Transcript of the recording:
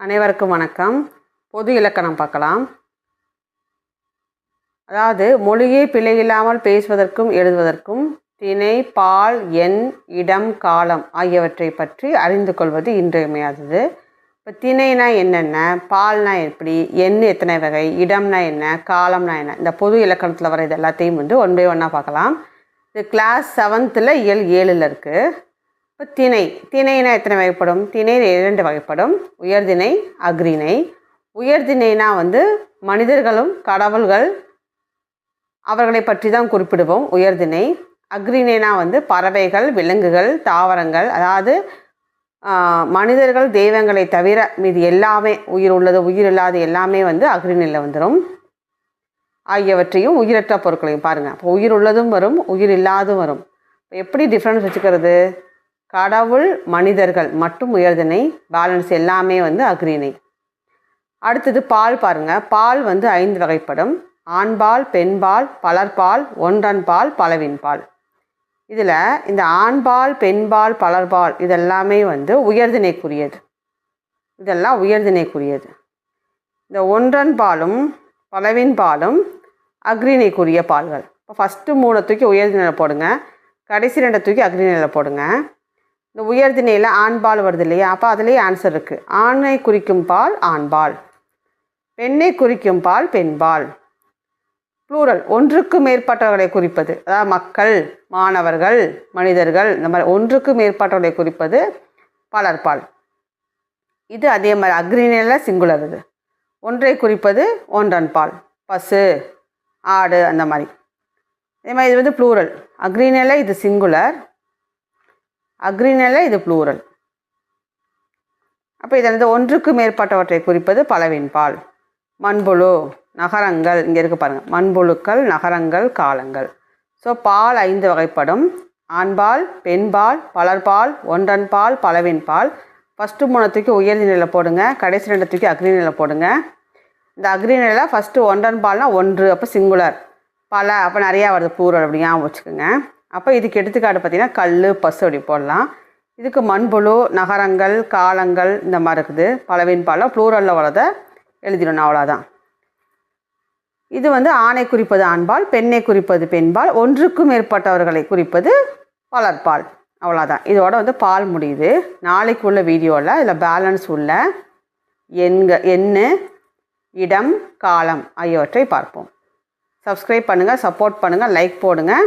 அனைவருக்கும் வணக்கம். பொது இலக்கணம் பார்க்கலாம். அதாவது மொழியை பிழையில்லாமல் பேசுவதற்கும் எழுதுவதற்கும் திணை பால் எண் இடம் காலம் ஆகியவற்றை பற்றி அறிந்து கொள்வது இன்றியமையாதது. இப்போ திணைனா என்னென்ன? பால்னா எப்படி? எண் எத்தனை வகை? இடம்னா என்ன? காலம்னா என்ன? இந்த பொது இலக்கணத்தில் வர இது எல்லாத்தையும் வந்து ஒன் பை ஒன்னாக பார்க்கலாம். இது கிளாஸ் செவன்த்தில் இயல் ஏழில் இருக்குது இப்போ திணை. திணைனா எத்தனை வகைப்படும்? திணை இரண்டு வகைப்படும். உயர்திணை அக்ரிணை உயர்திணைனா வந்து மனிதர்களும் கடவுள்கள். அவர்களை பற்றி தான் குறிப்பிடுவோம். உயர்திணை. அக்ரிணைனா வந்து பறவைகள் விலங்குகள் தாவரங்கள். அதாவது மனிதர்கள் தெய்வங்களை தவிர மீது எல்லாமே உயிர் உள்ளது உயிர் இல்லாத எல்லாமே வந்து அக்ரிணையில் வந்துடும் ஆகியவற்றையும் உயிரற்ற பொருட்களையும் பாருங்கள் அப்போ உயிர் உள்ளதும் வரும் உயிர் இல்லாதும் வரும். இப்போ எப்படி டிஃப்ரென்ஸ் வச்சுக்கிறது? கடவுள் மனிதர்கள் மட்டும் உயர்திணை பேலன்ஸ் எல்லாமே வந்து அக்ரிணை. அடுத்தது பால் பாருங்கள் பால் வந்து ஐந்து வகைப்படும். ஆண்பால் பெண்பால் பலர்பால் ஒன்றன்பால் பலவின்பால். இதில் இந்த ஆண்பால் பெண்பால் பலர்பால் இதெல்லாமே வந்து உயர்திணைக்குரியது. இதெல்லாம் உயர்திணைக்குரியது. இந்த ஒன்றன் பாலும் பலவின் பாலும் அக்ரிணைக்குரிய பால்கள். இப்போ ஃபஸ்ட்டு மூணை தூக்கி உயர்திணையில் போடுங்க. கடைசி ரெண்டை தூக்கி அக்ரிணையில் போடுங்க. இந்த உயர்திணையில் ஆண்பால் வருது இல்லையா? அப்போ அதுலேயே ஆன்சர் இருக்குது ஆணை குறிக்கும் பால் ஆண்பால் பெண்ணை குறிக்கும் பால் பெண்பால் ப்ளூரல் ஒன்றுக்கு மேற்பட்டவர்களை குறிப்பது. அதாவது மக்கள் மாணவர்கள் மனிதர்கள் இந்த மாதிரி ஒன்றுக்கு மேற்பட்டவர்களை குறிப்பது பலர்பால் இது அதே மாதிரி அக்ரிணையில் சிங்குலர் இது. ஒன்றை குறிப்பது ஒன்றன் பால். பசு ஆடு அந்த மாதிரி. அதே மாதிரி இது வந்து ப்ளூரல் அக்ரிணையில் இது சிங்குலர் அக்ரிணையில் இது ப்ளூரல். அப்போ இதில் ஒன்றுக்கு மேற்பட்டவற்றை குறிப்பது பலவின்பால் மண்புழு நகரங்கள் இங்கே இருக்குது பாருங்கள் மண்புழுக்கள் நகரங்கள் காலங்கள். ஸோ பால் ஐந்து வகைப்படும். ஆண்பால் பெண்பால் பலர்பால் ஒன்றன் பால் பலவின் பால். ஃபஸ்ட்டு மூணு தூக்கி உயர்தி நிலை போடுங்க. கடைசி ரெண்டு தூக்கி அக்ரி நிலை போடுங்க. இந்த அக்ரி நிலையில் ஃபஸ்ட்டு ஒன்றன் பால்னால் ஒன்று அப்போ சிங்குலர் பல அப்போ நிறையா வருது ப்ளூரல் அப்படி ஞாபகம் வச்சுக்கோங்க. அப்போ இதுக்கு எடுத்துக்காட்டு பார்த்தீங்கன்னா கல் பசு அப்படி போடலாம். இதுக்கு மண்புழு நகரங்கள் காலங்கள் இந்த மாதிரி இருக்குது. பலவின் பாலம் ப்ளூரலில் வரதை எழுதிடணும் அவ்வளோதான் இது வந்து ஆணை குறிப்பது ஆண்பால் பெண்ணை குறிப்பது பெண்பால் ஒன்றுக்கும் மேற்பட்டவர்களை குறிப்பது பலர்பால் அவ்வளோதான் இதோட வந்து பால் முடியுது. நாளைக்கு உள்ள வீடியோவில் இதில் பேலன்ஸ் உள்ள எண்க எண்ணு இடம் காலம் ஆகியவற்றை பார்ப்போம். சப்ஸ்கிரைப் பண்ணுங்கள் சப்போர்ட் பண்ணுங்கள் லைக் போடுங்கள்